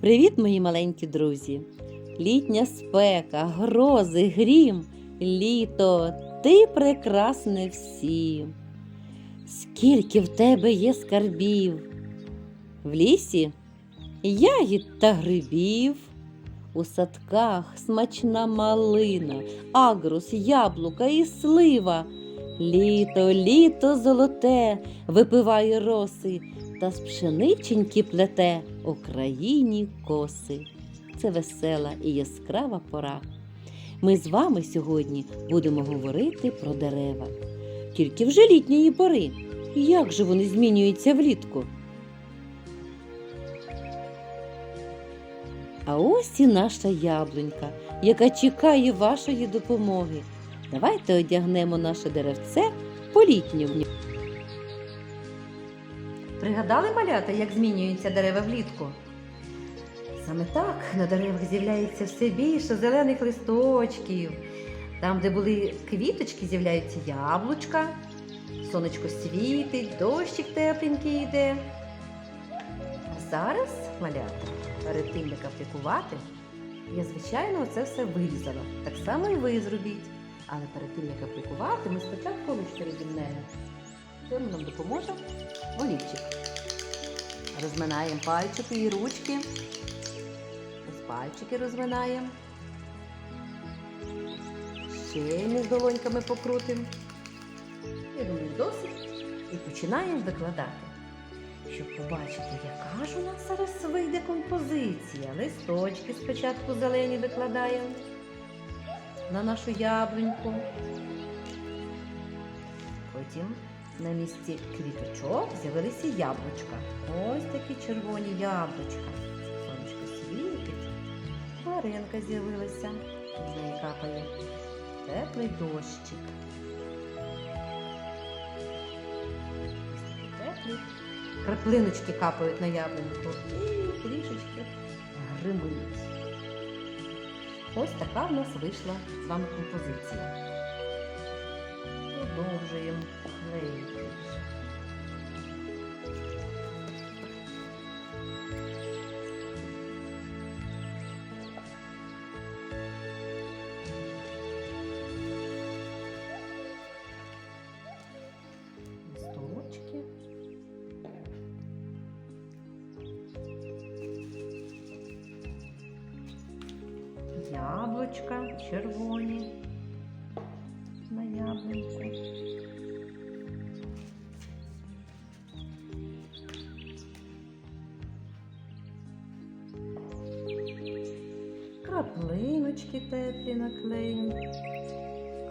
Привіт, мої маленькі друзі! Літня спека, грози, грім, літо, ти прекрасне всім. Скільки в тебе є скарбів? В лісі ягід та грибів, у садках смачна малина, агрус, яблука і слива. Літо, літо золоте, випиває роси та з пшениченьки плете Україні коси. Це весела і яскрава пора. Ми з вами сьогодні будемо говорити про дерева. Тільки вже літньої пори. Як же вони змінюються влітку? А ось і наша яблунька, яка чекає вашої допомоги. Давайте одягнемо наше деревце по-літньому. Пригадали малята, як змінюються дерева влітку? Саме так на деревах з'являється все більше зелених листочків. Там, де були квіточки, з'являються яблучка, сонечко світить, дощик тепленький йде. А зараз, малята, перед тим, як аплікувати, я, звичайно, це все вирізала. Так само і ви зробіть. Але перед тим, як аплікувати, ми спочатку лише розімнемо. Цьому нам допоможе олівчик. Розминаємо пальчики і ручки. Ось пальчики розминаємо. Ще між долоньками покрутимо. Я думаю, досить. І починаємо викладати. Щоб побачити, яка ж у нас зараз вийде композиція. Листочки спочатку зелені викладаємо на нашу яблуньку. Потім на місці квіточок з'явилися яблучка. Ось такі червоні яблучка. Сонечко світить. Хмаринка з'явилася. З неї капає теплий дощик. Теплий. Краплиночки капають на яблуньку і трішечки гримить. Ось така в нас вийшла з вами композиція. Продовжуємо клеїти. Яблучка червоні на яблуньку. Краплиночки теплі наклеїмо.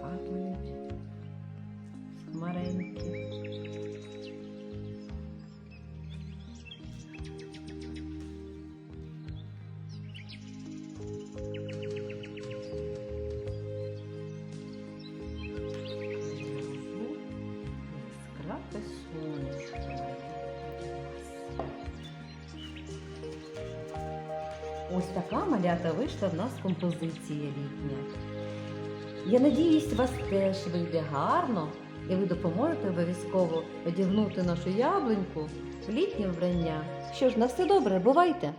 Капають. Хмаренькі. Сонечко. Ось така малята вийшла в нас композиція літня. Я надіюсь, вас теж вийде гарно, і ви допоможете обов'язково одягнути нашу яблуньку в літнє вбрання. Що ж, на все добре, бувайте!